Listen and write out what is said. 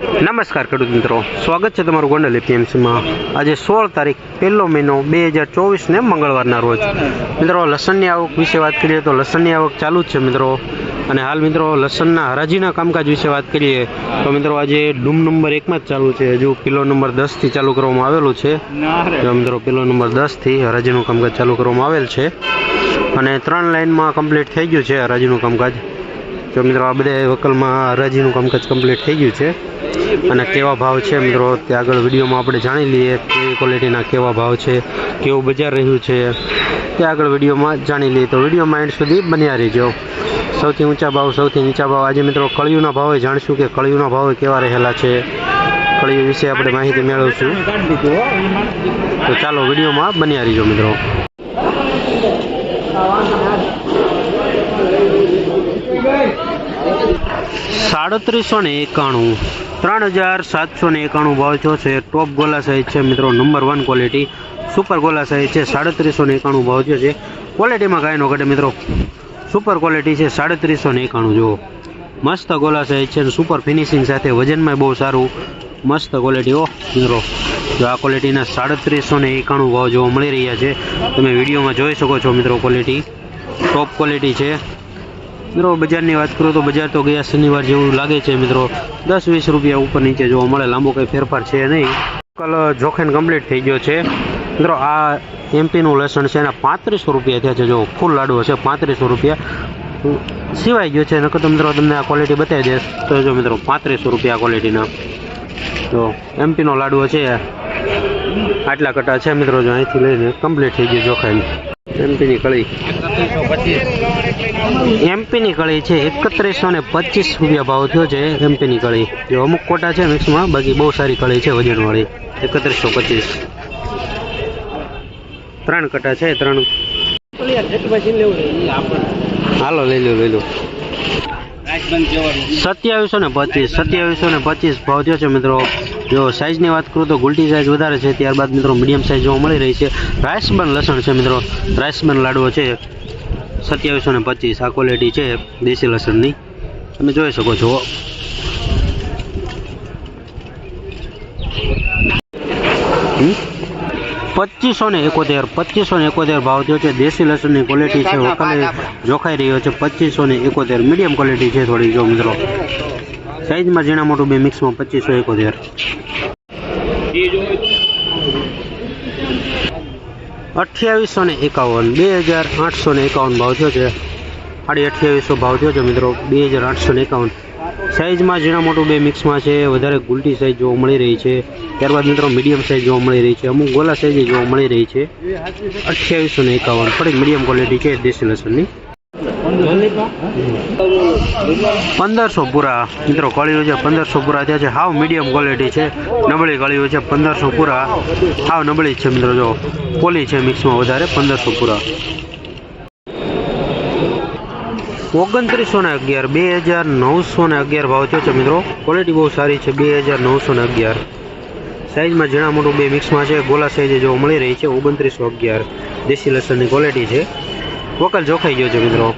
નમસ્કાર ખેડૂત મિત્રો. સ્વાગત છે તમારું ગોંડલ એપીએમસીમાં. આજે સોળ તારીખ પહેલો મહિનો બે હજાર ચોવીસને મંગળવારના રોજ. મિત્રો, લસણની આવક વિશે વાત કરીએ તો લસણની આવક ચાલુ જ છે મિત્રો. અને હાલ મિત્રો, લસણના હરાજીના કામકાજ વિશે વાત કરીએ તો મિત્રો, આજે ડૂમ નંબર એકમાં જ ચાલુ છે. હજુ કિલો નંબર દસથી ચાલુ કરવામાં આવેલું છે. મિત્રો, કિલો નંબર દસથી હરાજીનું કામકાજ ચાલુ કરવામાં આવેલ છે. અને ત્રણ લાઇનમાં કમ્પ્લીટ થઈ ગયું છે હરાજીનું કામકાજ. જો મિત્રો આ બધા વકલમાં હરાજીનું કામકાજ કમ્પ્લીટ થઈ ગયું છે. અને કેવા ભાવ છે મિત્રો? તે આગળ વિડીયોમાં આપણે જાણી લઈએ કેવી ક્વોલિટીના કેવા ભાવ છે, કેવું બજાર રહ્યું છે. તે આગળ વિડીયોમાં જાણી લઈએ. તો વિડીયોમાં એન્ડ સુધી બન્યા રહેજો. સૌથી ઊંચા ભાવ, સૌથી નીચા ભાવ. આજે મિત્રો કળિયુના ભાવે જાણીશું કે કળિયુના ભાવે કેવા રહેલા છે. કળિયુ વિશે આપણે માહિતી મેળવશું. તો ચાલો વિડીયોમાં બન્યા રહીજો મિત્રો. સાડત્રીસો ને એકાણું. ત્રણ હજાર સાતસો ને એકાણું ભાવ થયો છે. ટોપ ગોલા સાઈઝ છે મિત્રો નંબર વન ક્વોલિટી સુપર ગોલા સાઈઝ છે. સાડત્રીસો ને એકાણું ભાવ થયો છે. ક્વોલિટીમાં કાંઈ નો ઘટે મિત્રો. સુપર ક્વોલિટી છે સાડત્રીસો ને એકાણું, જુઓ. મસ્ત ગોલા સાઈઝ છે સુપર ફિનિશિંગ સાથે વજનમાં બહુ સારું. મસ્ત ક્વોલિટી ઓ મિત્રો. જો આ ક્વોલિટીના સાડત્રીસો ને એકાણું ભાવ જોવા મળી રહ્યા છે, તમે વિડીયોમાં જોઈ શકો છો મિત્રો ક્વોલિટી ટોપ ક્વોલિટી છે. મિત્રો, બજારની વાત કરું તો બજાર તો ગયા શનિવાર જેવું લાગે છે, મિત્રો. દસ વીસ રૂપિયા ઉપર નીચે જોવા મળે. લાંબો કંઈ ફેરફાર છે નહીં. કલ જોખેન કમ્પ્લીટ થઈ ગયો છે. મિત્રો, આ એમપીનું લસણ છે એના પાંત્રીસો રૂપિયા થયા છે. જો, ફૂલ લાડવો છે, પાંત્રીસો રૂપિયા. સિવાય ગયો છે, નકર તો મિત્રો તમને આ ક્વોલિટી બતાવી દઈશ. તો જો, મિત્રો, પાંત્રીસો રૂપિયા ક્વોલિટીના જો એમપીનો લાડવો છે. આટલા કટા છે, મિત્રો, જો અહીંથી લઈને કમ્પ્લીટ થઈ ગયું જોખાઈ એમપીની કળી. એમપીની કળી છે, એકત્રીસો ને પચીસ રૂપિયા ભાવ થયો છે એમપીની કળી. જો અમુક કોટા છે મિક્સમાં, બાકી બહુ સારી કળી છે વજનવાળી. એકત્રીસો પચીસ. ત્રણ કટા છે, ત્રણ. હાલો, લઈ લો લઈ લો. સત્યાવીસો ને પચીસ, સત્યાવીસો ને પચીસ ભાવ થયો છે મિત્રો. જો સાઇઝની વાત કરું તો ગુલટી સાઇઝ વધારે છે, ત્યારબાદ મિત્રો મીડિયમ સાઇઝ જોવા મળી રહી છે. રાઈસબન લસણ છે મિત્રો. રાઈસબન લાડવો છે. સત્યાવીસો ને પચીસ. આ ક્વોલિટી છે દેશી લસણની. તમે જોઈ શકો છો. પચીસો ને એકોતેર પચીસો ને એકોતેર ભાવ થયો છે. દેશી લસણની ક્વોલિટી છે. જોખાઈ રહ્યો છે. પચીસો ને એકોતેર. મીડિયમ ક્વોલિટી છે થોડી જો મિત્રો. સાઈઝમાં ઝીણા મોટું બે મિક્સમાં પચીસો એકોતેર. અઠ્યાવીસો ને એકાવન, બે હજાર આઠસો ને એકાવન ભાવ થયો છે. સાડી અઠ્યાવીસો ભાવ થયો છે મિત્રો, બે હજાર આઠસો ને એકાવન. સાઇઝમાં ઝીણા મોટું બે મિક્સમાં છે, વધારે ગુલટી સાઇઝ જોવા મળી રહી છે. ત્યારબાદ મિત્રો, મીડિયમ સાઇઝ જોવા મળી રહી છે, અમુક ગોલા સાઇઝ જોવા મળી રહી છે. અઠ્યાવીસો ને એકાવન, થોડીક મીડિયમ ક્વોલિટી છે, દેશી લસણની. પંદરસો પૂરા. મિત્રો કળીઓ છે પંદરસો પૂરા. થયા છે હાવ મીડિયમ ક્વોલિટી છે. નબળી કળીઓ છે પંદરસો પૂરા. હાવ નબળી છે મિત્રો, જો. કોલી છે મિક્સમાં વધારે, પંદરસો પૂરા. ઓગણત્રીસો ને અગિયાર, બે હજાર નવસો ને અગિયાર ભાવ થયો છે મિત્રો. ક્વોલિટી બહુ સારી છે, બે હજાર નવસો ને અગિયાર. સાઇઝમાં ઝીણા મોટું બે મિક્સમાં છે. ગોલા સાઇઝે જોવા મળી રહી છે, ઓગણત્રીસો અગિયાર. દેશી લસણની ક્વોલિટી છે. વકલ જોખાઈ ગયો છે મિત્રો.